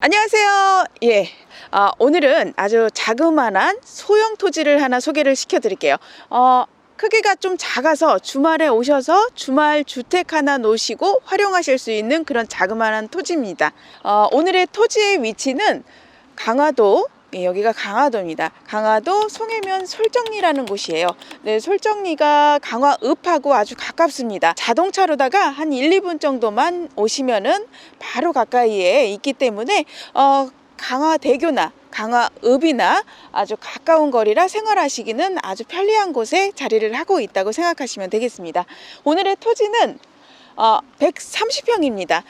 안녕하세요. 예. 아, 오늘은 아주 자그마한 소형 토지를 하나 소개를 시켜드릴게요. 어, 크기가 좀 작아서 주말에 오셔서 주말 주택 하나 놓으시고 활용하실 수 있는 그런 자그마한 토지입니다. 어, 오늘의 토지의 위치는 강화도 예, 여기가 강화도입니다. 강화도 송해면 솔정리라는 곳이에요. 네, 솔정리가 강화읍하고 아주 가깝습니다. 자동차로다가 한 1, 2분 정도만 오시면은 바로 가까이에 있기 때문에 어, 강화대교나 강화읍이나 아주 가까운 거리라 생활하시기는 아주 편리한 곳에 자리를 하고 있다고 생각하시면 되겠습니다. 오늘의 토지는 어, 130평입니다.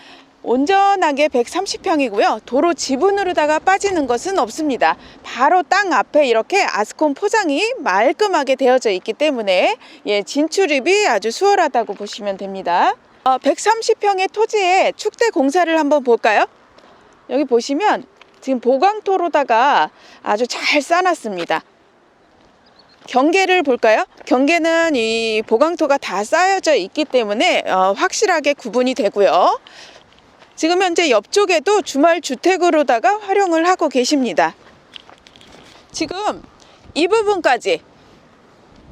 온전하게 130평이고요. 도로 지분으로다가 빠지는 것은 없습니다. 바로 땅 앞에 이렇게 아스콘 포장이 말끔하게 되어져 있기 때문에 예, 진출입이 아주 수월하다고 보시면 됩니다. 어, 130평의 토지에 축대 공사를 한번 볼까요? 여기 보시면 지금 보강토로다가 아주 잘 쌓아놨습니다. 경계를 볼까요? 경계는 이 보강토가 다 쌓여져 있기 때문에 어, 확실하게 구분이 되고요. 지금 현재 옆쪽에도 주말 주택으로다가 활용을 하고 계십니다. 지금 이 부분까지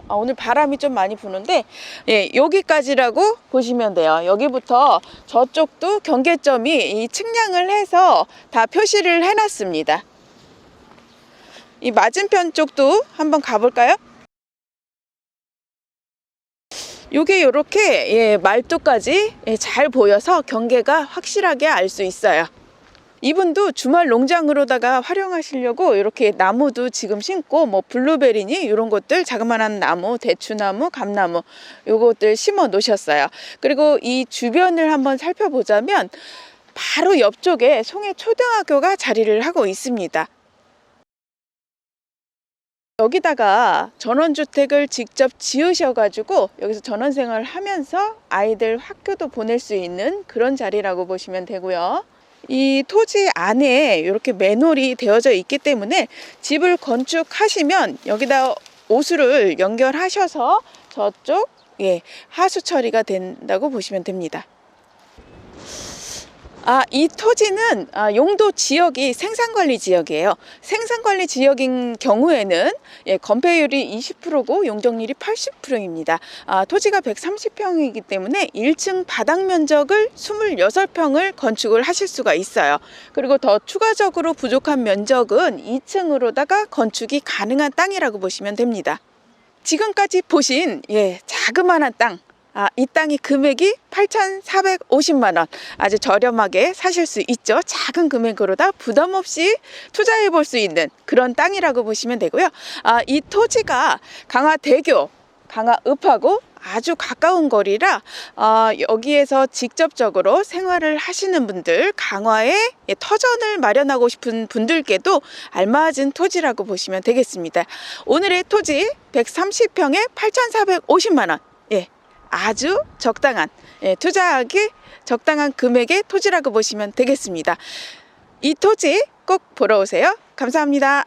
아, 오늘 바람이 좀 많이 부는데 예, 여기까지라고 보시면 돼요. 여기부터 저쪽도 경계점이 이 측량을 해서 다 표시를 해놨습니다. 이 맞은편 쪽도 한번 가볼까요? 요게 요렇게 예, 말뚝까지 예, 잘 보여서 경계가 확실하게 알 수 있어요. 이분도 주말 농장으로다가 활용하시려고 이렇게 나무도 지금 심고 뭐 블루베리니 이런 것들 자그마한 나무, 대추나무, 감나무 요것들 심어 놓으셨어요. 그리고 이 주변을 한번 살펴보자면 바로 옆쪽에 송해 초등학교가 자리를 하고 있습니다. 여기다가 전원주택을 직접 지으셔가지고 여기서 전원생활 하면서 아이들 학교도 보낼 수 있는 그런 자리라고 보시면 되고요. 이 토지 안에 이렇게 맨홀이 되어져 있기 때문에 집을 건축하시면 여기다 오수를 연결하셔서 저쪽 예, 하수 처리가 된다고 보시면 됩니다. 아, 이 토지는 아, 용도 지역이 생산관리 지역이에요. 생산관리 지역인 경우에는 예, 건폐율이 20%고 용적률이 80%입니다. 아, 토지가 130평이기 때문에 1층 바닥 면적을 26평을 건축을 하실 수가 있어요. 그리고 더 추가적으로 부족한 면적은 2층으로다가 건축이 가능한 땅이라고 보시면 됩니다. 지금까지 보신 예, 자그마한 땅 아, 이 땅의 금액이 8,450만 원. 아주 저렴하게 사실 수 있죠. 작은 금액으로다 부담 없이 투자해 볼 수 있는 그런 땅이라고 보시면 되고요. 아, 이 토지가 강화대교, 강화읍하고 아주 가까운 거리라 어, 여기에서 직접적으로 생활을 하시는 분들 강화에 예, 터전을 마련하고 싶은 분들께도 알맞은 토지라고 보시면 되겠습니다. 오늘의 토지 130평에 8,450만 원. 예. 아주 적당한 예, 투자하기 적당한 금액의 토지라고 보시면 되겠습니다. 이 토지 꼭 보러 오세요. 감사합니다.